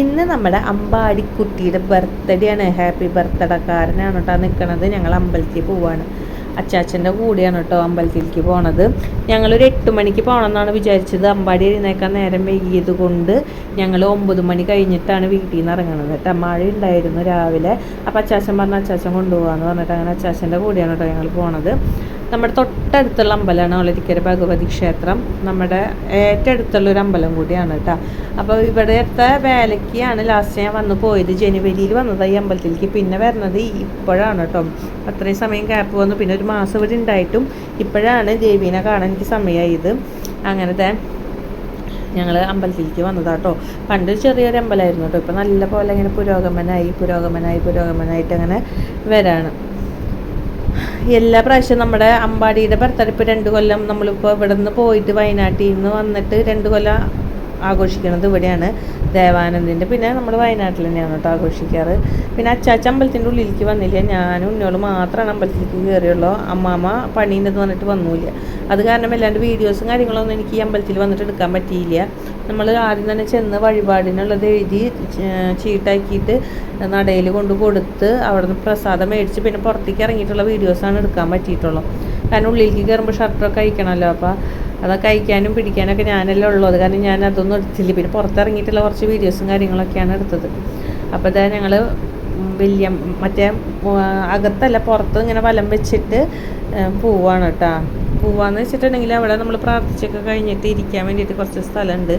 ഇന്ന് നമ്മുടെ അമ്പാടിക്കുട്ടിയുടെ ബർത്ത്ഡേ ആണ്. ഹാപ്പി ബർത്ത്ഡേക്കാരനാണ് കേട്ടോ. നിൽക്കുന്നത് ഞങ്ങൾ അമ്പലത്തിൽ പോവാണ്. അച്ചാച്ചന്റെ കൂടെയാണ് കേട്ടോ അമ്പലത്തിലേക്ക് പോണത്. ഞങ്ങളൊരു എട്ട് മണിക്ക് പോകണമെന്നാണ് വിചാരിച്ചത്. അമ്പാടി എഴുന്നേക്കാൻ നേരം വൈകിയത് കൊണ്ട് ഞങ്ങൾ ഒമ്പത് മണി കഴിഞ്ഞിട്ടാണ് വീട്ടിൽ നിന്ന് ഇറങ്ങണത് കേട്ടോ. മഴ ഉണ്ടായിരുന്നു രാവിലെ. അപ്പോൾ അച്ചാച്ചൻ പറഞ്ഞ അച്ചാച്ചൻ കൊണ്ടുപോകാമെന്ന് പറഞ്ഞിട്ട് അങ്ങനെ അച്ചാച്ചന്റെ കൂടെയാണ് കേട്ടോ ഞങ്ങൾ പോണത്. നമ്മുടെ തൊട്ടടുത്തുള്ള അമ്പലമാണ് ഒളരിക്കര ഭഗവതി ക്ഷേത്രം. നമ്മുടെ ഏറ്റവും അടുത്തുള്ള ഒരു അമ്പലം കൂടിയാണ് കേട്ടോ. അപ്പോൾ ഇവിടുത്തെ വേലയ്ക്കാണ് ലാസ്റ്റ് ഞാൻ വന്നു പോയത്. ജനുവരിയിൽ വന്നത് ഈ അമ്പലത്തിലേക്ക്. പിന്നെ വരുന്നത് ഇപ്പോഴാണ് കേട്ടോ. അത്രയും സമയം ഗ്യാപ്പ് വന്നു. പിന്നെ ഒരു മാസം ഇവിടെ ഉണ്ടായിട്ടും ഇപ്പോഴാണ് ദേവീനെ കാണാൻ എനിക്ക് സമയമായത് അങ്ങനത്തെ ഞങ്ങൾ അമ്പലത്തിലേക്ക് വന്നതാട്ടോ. പണ്ട് ചെറിയൊരു അമ്പലമായിരുന്നു കേട്ടോ. ഇപ്പം നല്ല പോലെ ഇങ്ങനെ പുരോഗമനായി പുരോഗമനായി പുരോഗമനായിട്ട് അങ്ങനെ വരാണ്. എല്ലാ പ്രാവശ്യം നമ്മുടെ അമ്പാടിയുടെ ഭർത്താവ് ഇപ്പോൾ രണ്ട് കൊല്ലം നമ്മളിപ്പോൾ ഇവിടെ നിന്ന് പോയിട്ട് വയനാട്ടിൽ നിന്ന് വന്നിട്ട് രണ്ട് കൊല്ലം ആഘോഷിക്കുന്നത് ഇവിടെയാണ് ദേവാനന്ദിന്റെ. പിന്നെ നമ്മൾ വയനാട്ടിൽ തന്നെയാണ് കേട്ടോ ആഘോഷിക്കാറ്. പിന്നെ അച്ചാച്ച അമ്പലത്തിന്റെ ഉള്ളിലേക്ക് വന്നില്ല. ഞാനും ഉന്നോളും മാത്രമാണ് അമ്പലത്തിലേക്ക് കയറിയുള്ളൂ. അമ്മാമ്മ പണീന്റെ പറഞ്ഞിട്ട് വന്നില്ല. അത് കാരണം അല്ലാണ്ട് വീഡിയോസും കാര്യങ്ങളൊന്നും എനിക്ക് ഈ അമ്പലത്തിൽ വന്നിട്ട് എടുക്കാൻ പറ്റിയില്ല. നമ്മൾ ആദ്യം തന്നെ ചെന്ന് വഴിപാടിനുള്ളത് എഴുതി ചീട്ടാക്കിയിട്ട് നടയിൽ കൊണ്ട് കൊടുത്ത് അവിടെ നിന്ന് പ്രസാദം മേടിച്ച് പിന്നെ പുറത്തേക്ക് ഇറങ്ങിയിട്ടുള്ള വീഡിയോസാണ് എടുക്കാൻ പറ്റിയിട്ടുള്ളൂ. കാരണം ഉള്ളിലേക്ക് കയറുമ്പോൾ ഷർട്ടൊക്കെ അയക്കണമല്ലോ അപ്പോൾ അതൊക്കെ അയക്കാനും പിടിക്കാനൊക്കെ ഞാനല്ലേ ഉള്ളൂ. അത് കാരണം ഞാൻ അതൊന്നും എടുത്തില്ല. പിന്നെ പുറത്തിറങ്ങിയിട്ടുള്ള കുറച്ച് വീഡിയോസും കാര്യങ്ങളൊക്കെയാണ് എടുത്തത്. അപ്പോൾ ഇതാ ഞങ്ങൾ വലിയ മറ്റേ അകത്തല്ല പുറത്ത് ഇങ്ങനെ വലം വെച്ചിട്ട് പോവാണ് കേട്ടോ പോവാന്ന് വെച്ചിട്ടുണ്ടെങ്കിൽ അവിടെ നമ്മൾ പ്രാർത്ഥിച്ചൊക്കെ കഴിഞ്ഞിട്ട് ഇരിക്കാൻ വേണ്ടിയിട്ട് കുറച്ച് സ്ഥലമുണ്ട്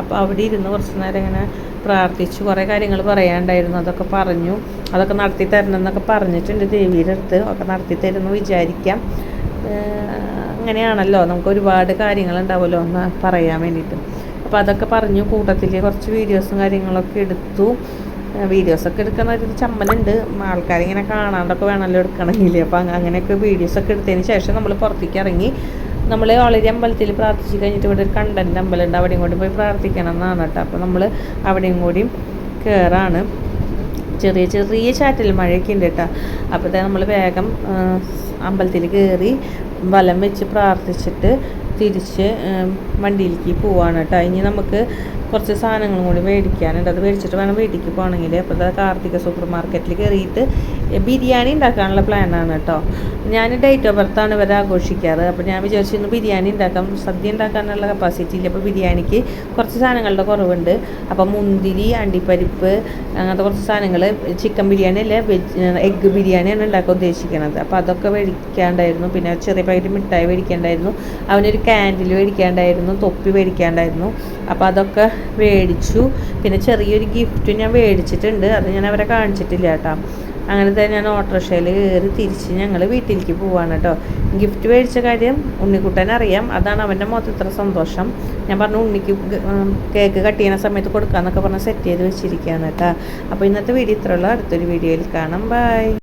അപ്പോൾ അവിടെ ഇരുന്ന് കുറച്ച് നേരം ഇങ്ങനെ പ്രാർത്ഥിച്ചു. കുറേ കാര്യങ്ങൾ പറയാണ്ടായിരുന്നു അതൊക്കെ പറഞ്ഞു. അതൊക്കെ നടത്തി തരണം എന്നൊക്കെ പറഞ്ഞിട്ടുണ്ട് ദേവിയുടെ അടുത്ത്. ഒക്കെ നടത്തി തരുമെന്ന് വിചാരിക്കാം അങ്ങനെയാണല്ലോ. നമുക്ക് ഒരുപാട് കാര്യങ്ങളുണ്ടാവുമല്ലോ എന്ന് പറയാൻ വേണ്ടിയിട്ട്. അപ്പോൾ അതൊക്കെ പറഞ്ഞു കൂട്ടത്തിൽ കുറച്ച് വീഡിയോസും കാര്യങ്ങളൊക്കെ എടുത്തു. വീഡിയോസൊക്കെ എടുക്കുന്ന ഒരു ചമ്മലുണ്ട്. ആൾക്കാരിങ്ങനെ കാണാണ്ടൊക്കെ വേണമല്ലോ എടുക്കണമെങ്കിൽ അപ്പോൾ അങ്ങനെയൊക്കെ വീഡിയോസൊക്കെ എടുത്തതിന് ശേഷം നമ്മൾ പുറത്തേക്ക് ഇറങ്ങി. നമ്മൾ വളരെ അമ്പലത്തിൽ പ്രാർത്ഥിച്ച് കഴിഞ്ഞിട്ട് ഇവിടെ ഒരു കണ്ടന്റ് അമ്പലമുണ്ട്. അവിടെയും കൂടി പോയി പ്രാർത്ഥിക്കണം എന്നാണ് കേട്ടോ. അപ്പോൾ നമ്മൾ അവിടെയും കൂടി കയറാണ് ചെറിയ ചെറിയ ചാറ്റൽ മഴയൊക്കെ ഉണ്ട് കേട്ടോ. അപ്പോഴത്തെ നമ്മൾ വേഗം അമ്പലത്തിൽ കയറി വലം വെച്ച് പ്രാർത്ഥിച്ചിട്ട് തിരിച്ച് വണ്ടിയിലേക്ക് പോവാണ് കേട്ടോ. ഇനി നമുക്ക് കുറച്ച് സാധനങ്ങളും കൂടി മേടിക്കാനുണ്ട്. അത് മേടിച്ചിട്ട് വേണം വീട്ടിലേക്ക് പോകണമെങ്കിൽ. അപ്പോൾ കാർത്തിക സൂപ്പർ മാർക്കറ്റിൽ കയറിയിട്ട് ബിരിയാണി ഉണ്ടാക്കാനുള്ള പ്ലാനാണ് കേട്ടോ. ഞാൻ ഡേറ്റ് ഓഫ് ബർത്താണ് ഇവരെ ആഘോഷിക്കാറ്. അപ്പോൾ ഞാൻ വിചാരിച്ചിരുന്നു ബിരിയാണി ഉണ്ടാക്കാം. സദ്യ ഉണ്ടാക്കാനുള്ള കപ്പാസിറ്റി ഇല്ല. അപ്പോൾ ബിരിയാണിക്ക് കുറച്ച് സാധനങ്ങളുടെ കുറവുണ്ട്. അപ്പോൾ മുന്തിരി അണ്ടിപ്പരിപ്പ് അങ്ങനത്തെ കുറച്ച് സാധനങ്ങൾ ചിക്കൻ ബിരിയാണി അല്ല വെജ് എഗ്ഗ് ബിരിയാണിയാണ് ഉണ്ടാക്കാൻ ഉദ്ദേശിക്കുന്നത് അപ്പോൾ അതൊക്കെ മേടിക്കാണ്ടായിരുന്നു. പിന്നെ ചെറിയ പാക്കറ്റ് മിഠായി മേടിക്കേണ്ടായിരുന്നു. അവനൊരു ക്യാൻഡിൽ മേടിക്കാണ്ടായിരുന്നു. തൊപ്പി മേടിക്കാണ്ടായിരുന്നു. അപ്പോൾ അതൊക്കെ മേടിച്ചു. പിന്നെ ചെറിയൊരു ഗിഫ്റ്റ് ഞാൻ മേടിച്ചിട്ടുണ്ട്. അത് ഞാൻ അവരെ കാണിച്ചിട്ടില്ല കേട്ടോ. അങ്ങനത്തെ ഞാൻ ഓട്ടോറിക്ഷയിൽ കയറി തിരിച്ച് ഞങ്ങൾ വീട്ടിലേക്ക് പോവാണ് കേട്ടോ. ഗിഫ്റ്റ് മേടിച്ച കാര്യം ഉണ്ണിക്കുട്ടൻ അറിയാം. അതാണ് അവന്റെ മൊത്തം ഇത്ര സന്തോഷം. ഞാൻ പറഞ്ഞു ഉണ്ണിക്ക് കേക്ക് കട്ട് ചെയ്യുന്ന സമയത്ത് കൊടുക്കാമെന്നൊക്കെ പറഞ്ഞ് സെറ്റ് ചെയ്ത് വെച്ചിരിക്കുകയാണ് കേട്ടോ. അപ്പോൾ ഇന്നത്തെ വീഡിയോ ഇത്രയുള്ളൂ. അടുത്തൊരു വീഡിയോയിൽ കാണാം. ബൈ